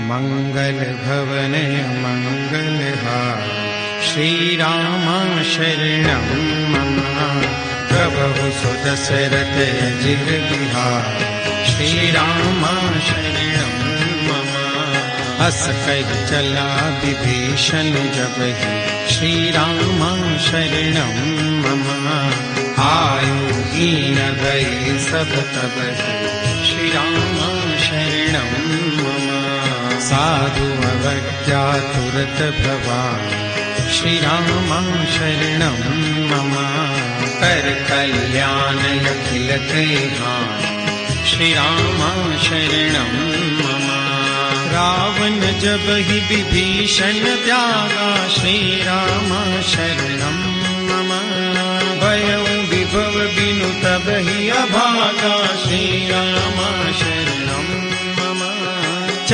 मङ्गल भवन मङ्गलहार श्रीरामा शरणं मम प्रभु सुदशरथ जिर बिहार श्रीरामा शरणं मम कह चला विभीषण जब ही। श्रीरामा शरणं मम आयु हीन गए सब तब ही। शरणं मम साधु अवज्ञा तुरत भवान् श्रीरामा शरणं मम। कर कल्याण अखिल देहान् श्रीरामा शरणं मम। रावण जब ही विभीषण त्यागा। श्रीरामा शरणं मम। भयं विभव बिनु तब ही अभागा। शरणं